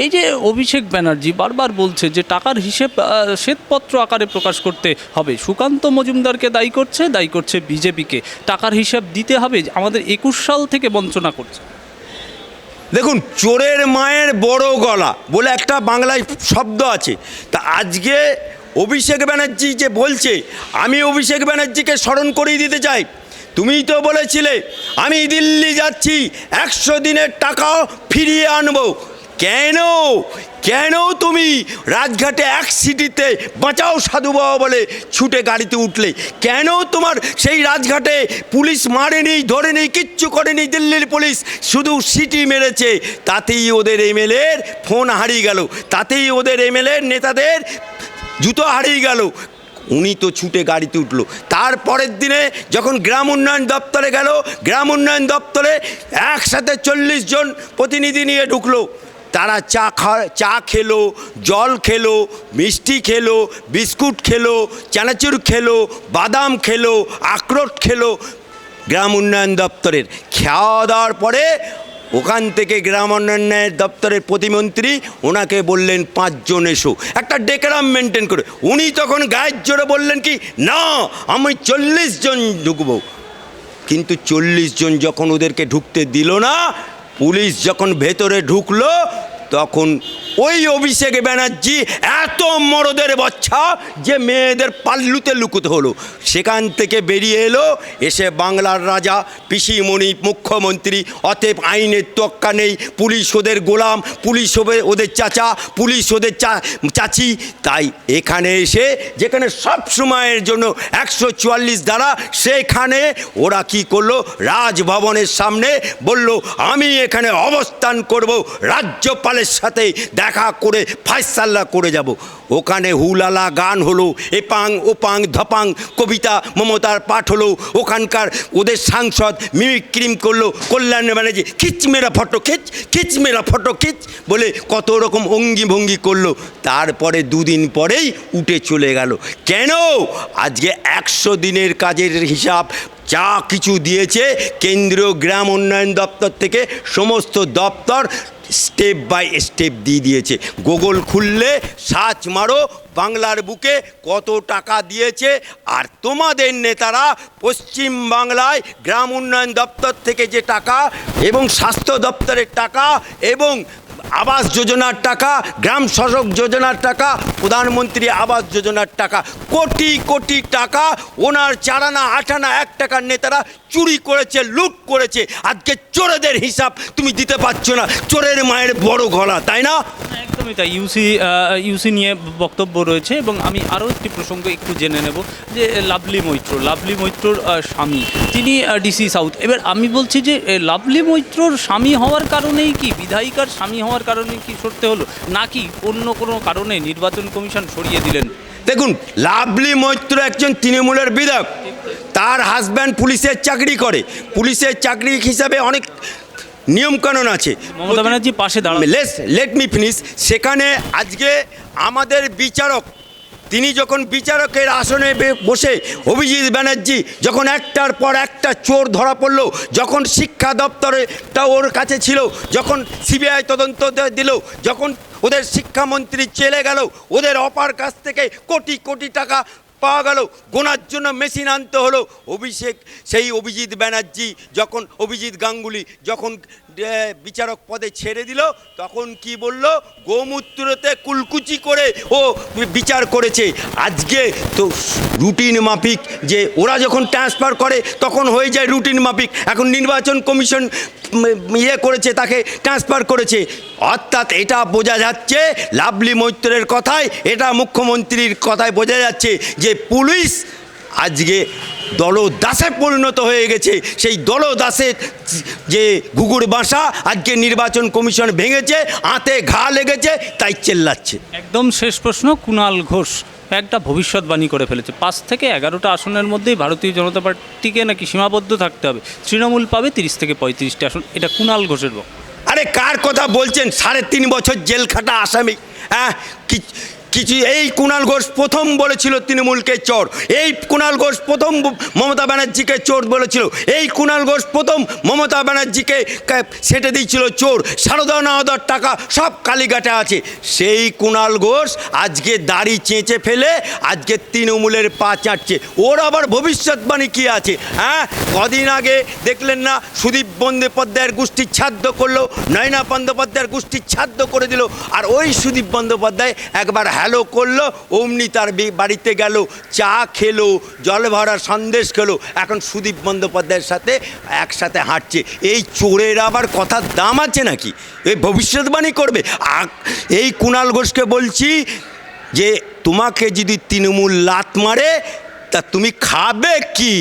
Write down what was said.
এই যে অভিষেক ব্যানার্জি বারবার বলছে যে টাকার হিসেব শ্বেতপত্র আকারে প্রকাশ করতে হবে। সুকান্ত মজুমদারকে দায়ী করছে দায়ী করছে বিজেপিকে। টাকার হিসাব দিতে হবে, আমাদের একুশ সাল থেকে বঞ্চনা করছে। দেখুন, চোরের মায়ের বড় গলা বলে একটা বাংলায় শব্দ আছে। তা আজকে অভিষেক ব্যানার্জি যে বলছে, আমি অভিষেক ব্যানার্জিকে স্মরণ করিয়ে দিতে চাই। তুমিই তো বলেছিলে, আমি দিল্লি যাচ্ছি, একশো দিনের টাকাও ফিরিয়ে আনব। কেন? কেন তুমি রাজঘাটে এক সিটিতে বাঁচাও সাধু বাবা বলে ছুটে গাড়িতে উঠলে? কেন তোমার সেই রাজঘাটে পুলিশ মারেনি, ধরেনি, কিচ্ছু করেনি দিল্লির পুলিশ? শুধু সিটি মেরেছে, তাতেই ওদের এমএলএর ফোন হারিয়ে গেল, তাতেই ওদের এমএলএ নেতাদের জুতো হারিয়ে গেল। উনি তো ছুটে গাড়িতে উঠল। তারপরের দিনে যখন গ্রাম উন্নয়ন দপ্তরে গেল, গ্রাম উন্নয়ন দপ্তরে একসাথে চল্লিশ জন প্রতিনিধি নিয়ে ঢুকলো। তারা চা খা, চা খেলো, জল খেলো, মিষ্টি খেলো, বিস্কুট খেলো, চানাচুর খেলো, বাদাম খেলো, আখরোট খেলো গ্রাম উন্নয়ন দপ্তরের। খাওয়া দাওয়ার পরে ওখান থেকে গ্রাম উন্নয়নের দপ্তরের প্রতিমন্ত্রী ওনাকে বললেন, পাঁচজন এসো। একটা ডেকরাম মেনটেন করে। উনি তখন গায়ের জোরে বললেন কি, না, আমি চল্লিশ জন ঢুকবো। কিন্তু চল্লিশ জন যখন ওদেরকে ঢুকতে দিল না পুলিশ যখন ভেতরে ঢুকলো তখন ওই অভিষেক ব্যানার্জি এত মরদের বাচ্চা যে মেয়েদের পাল্লুতে লুকুতে হলো। সেখান থেকে বেরিয়ে এলো, এসে বাংলার রাজা, পিসিমণি, মুখ্যমন্ত্রী, অতএব আইনের তোক্কা নেই, পুলিশ ওদের গোলাম, পুলিশ ওদের চাচা, পুলিশ ওদের চা চাচি। তাই এখানে এসে, যেখানে সব সময়ের জন্য একশো চুয়াল্লিশ দ্বারা সেখানে ওরা কি করল? রাজভবনের সামনে বলল, আমি এখানে অবস্থান করব রাজ্যপালের সাথে। দেখা করে, ফাইসাল্লা করে যাব। ওখানে হুলালা গান হলো, এপাং, ওপাং, ধপাং, কবিতা মমতার পাঠ হলো। ওখানকার ওদের সাংসদ মিমিক ক্রিম করল, কল্যাণ ব্যানার্জি, খিচ মেরা ফটো খিচ খিচ মেরা ফটো খিচ বলে কত রকম অঙ্গি ভঙ্গি করল। তারপরে দুদিন পরেই উঠে চলে গেল। কেন? আজকে একশো দিনের কাজের হিসাব। যা কিছু দিয়েছে কেন্দ্রীয় গ্রাম উন্নয়ন দপ্তর থেকে সমস্ত দপ্তর স্টেপ বাই স্টেপ দিয়ে দিয়েছে। গুগল খুললে সার্চ মারো, বাংলার বুকে কত টাকা দিয়েছে, আর তোমাদের নেতারা পশ্চিম বাংলায় গ্রাম উন্নয়ন দপ্তর থেকে যে টাকা এবং স্বাস্থ্য দপ্তরের টাকা এবং আবাস যোজনার টাকা, গ্রাম সড়ক যোজনার টাকা, প্রধানমন্ত্রী আবাস যোজনার টাকা। কোটি কোটি টাকা, ওনার চারানা, আটানা, এক টাকার নেতারা চুরি করেছে, লুট করেছে। আজকে চোরেদের হিসাব তুমি দিতে পারছ না। চোরের মায়ের বড় ঘোলা তাই না? একদমই তাই ইউসি ইউসি নিয়ে বক্তব্য রয়েছে এবং আমি আরও একটি প্রসঙ্গ একটু জেনে নেব যে লাভলি মৈত্র, লাভলি মৈত্রর স্বামী, তিনি ডিসি সাউথ এবার আমি বলছি যে লাভলি মৈত্রর স্বামী হওয়ার কারণেই কি, বিধায়িকার স্বামী হওয়ার কারণে কি সরতে হলো, নাকি অন্য কোনো কারণে নির্বাচন কমিশন সরিয়ে দিলেন? দেখুন, লাভলি মৈত্র একজন তৃণমূলের বিধায়ক। তার হাজব্যান্ড পুলিশের চাকরি করে। পুলিশের চাকরি হিসাবে অনেক নিয়মকানুন আছে। মমতা ব্যানার্জি পাশে দাঁড়ান। লেস লেট মি ফিনিশ সেখানে আজকে আমাদের বিচারক তিনি যখন বিচারকের আসনে বসে অভিজিৎ ব্যানার্জি যখন একটার পর একটা চোর ধরা পড়ল যখন শিক্ষা দপ্তরেটা ওর কাছে ছিল যখন সিবিআই তদন্ত দিল যখন ওদের শিক্ষামন্ত্রী চলে গেল ওদের অপার কাছ থেকে কোটি কোটি টাকা পাওয়া গেল। গোনার জন্য মেশিন আনতে হলো। অভিষেক, সেই অভিজিৎ ব্যানার্জি, যখন অভিজিৎ গাঙ্গুলি, যখন বিচারক পদে ছেড়ে দিল, তখন কি বলল? গোমূত্রতে কুলকুচি করে ও বিচার করেছে। আজকে তো রুটিন মাফিক, যে ওরা যখন ট্রান্সফার করে, তখন হয়ে যায় রুটিন মাফিক। এখন নির্বাচন কমিশন ইয়ে করেছে, তাকে ট্রান্সফার করেছে। অর্থাৎ এটা বোঝা যাচ্ছে, লাভলি মৈত্রের কথায়, এটা মুখ্যমন্ত্রীর কথায় বোঝা যাচ্ছে যে পুলিশ আজকে দলদাসে পরিণত হয়ে গেছে। সেই দলদাসের যে ঘুঘুর বাসা আজকে নির্বাচন কমিশন ভেঙেছে আতে ঘা লেগেছে তাই চেল্লাচ্ছে। একদম শেষ প্রশ্ন কুণাল ঘোষ। একটা ভবিষ্যৎবাণী করে ফেলেছে। পাঁচ থেকে এগারোটা আসনের মধ্যেই ভারতীয় জনতা পার্টিকে নাকি সীমাবদ্ধ থাকতে হবে। তৃণমূল পাবে তিরিশ থেকে পঁয়ত্রিশটি আসন। এটা কুণাল ঘোষের বক্তব্য। আরে কার কথা বলছেন? সাড়ে তিন বছর জেল খাটা আসামি। হ্যাঁ কি কিছু এই কুণাল ঘোষ প্রথম বলেছিল তৃণমূলকে চোর। এই কুণাল ঘোষ প্রথম মমতা ব্যানার্জিকে চোর বলেছিল। এই কুণাল ঘোষ প্রথম মমতা ব্যানার্জিকে সেটে দিয়েছিল চোর। সারদা নাওদার টাকা সব কালীঘাটে আছে। সেই কুণাল ঘোষ আজকে দাড়ি চেঁচে ফেলে আজকে তৃণমূলের পা চাটছে। ওর আবার ভবিষ্যৎবাণী কি আছে? হ্যাঁ? কদিন আগে দেখলেন না সুদীপ বন্দ্যোপাধ্যায়ের গোষ্ঠী ছাদ্য করল, নয়না বন্দ্যোপাধ্যায়ের গোষ্ঠী ছাদ্য করে দিল। আর ওই সুদীপ বন্দ্যোপাধ্যায় একবার হ্যালো করল, অমনি তার বাড়িতে গেল, চা খেলো, জল ভরা সন্দেশ খেলো। এখন সুদীপ বন্দ্যোপাধ্যায়ের সাথে একসাথে হাঁটছে। এই চোরের আবার কথার দাম আছে নাকি? এই ভবিষ্যৎবাণী করবে। এই কুণাল ঘোষকে বলছি যে, তোমাকে যদি তৃণমূল লাত মারে, তা তুমি খাবে কি?